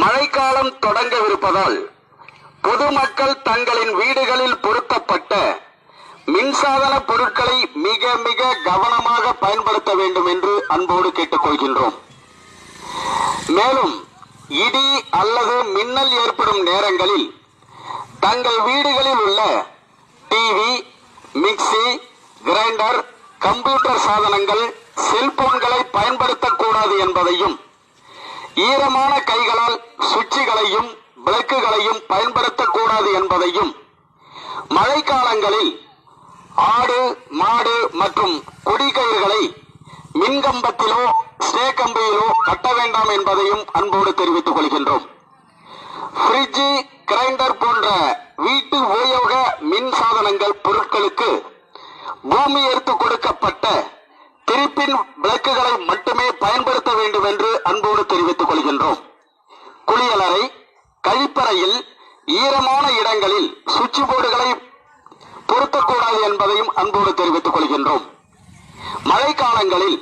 மழைக்காலம் தொடங்கவிருப்பதால் பொதுமக்கள் தங்களின் வீடுகளில் பொருத்தப்பட்ட மின்சாதன பொருட்களை மிக மிக கவனமாக பயன்படுத்த வேண்டும் என்று அன்போடு கேட்டுக்கொள்கின்றோம். மேலும் இடி அல்லது மின்னல் ஏற்படும் நேரங்களில் தங்கள் வீடுகளில் உள்ள டிவி மிக்சி கிரைண்டர் கம்ப்யூட்டர் சாதனங்கள் செல்போன்களை பயன்படுத்தக்கூடாது என்பதையும் ஈரமான கைகளை சுவிட்சுகளையும் விளக்குகளையும் பயன்படுத்தக்கூடாது என்பதையும் மழைக்காலங்களில் ஆடு மாடு மற்றும் கொடிக்கயிர்களை மின்கம்பத்திலோ ஸ்னே கம்பியிலோ கட்ட வேண்டாம் என்பதையும் அன்போடு தெரிவித்துக் கொள்கின்றோம். ஃப்ரிட்ஜு கிரைண்டர் போன்ற வீட்டு உபயோக மின் சாதனங்கள் பொருட்களுக்கு பூமி எடுத்து கொடுக்கப்பட்ட திருப்பின் விளக்குகளை மட்டுமே பயன்படுத்த வேண்டும் என்று அன்போடு தெரிவித்துக் கொள்கின்றோம். குளியலறை கழிப்பறையில் ஈரமான இடங்களில் சுவிட்ச் போர்டுகளை பொருத்தக்கூடாது என்பதையும் அன்போடு தெரிவித்துக் கொள்கின்றோம். மழைக்காலங்களில்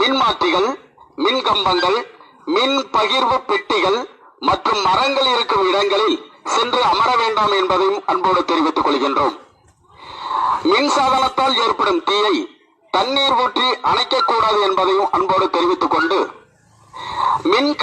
மின்மாற்றிகள் மின் கம்பங்கள் மின் பகிர்வு பெட்டிகள் மற்றும் மரங்கள் இருக்கும் இடங்களில் சென்று அமர வேண்டாம் என்பதையும் அன்போடு தெரிவித்துக் கொள்கின்றோம். மின் சாதனத்தால் ஏற்படும் தீயை தண்ணீர் ஊற்றி அணைக்கக்கூடாது என்பதையும் அன்போடு தெரிவித்துக் கொண்டு மின்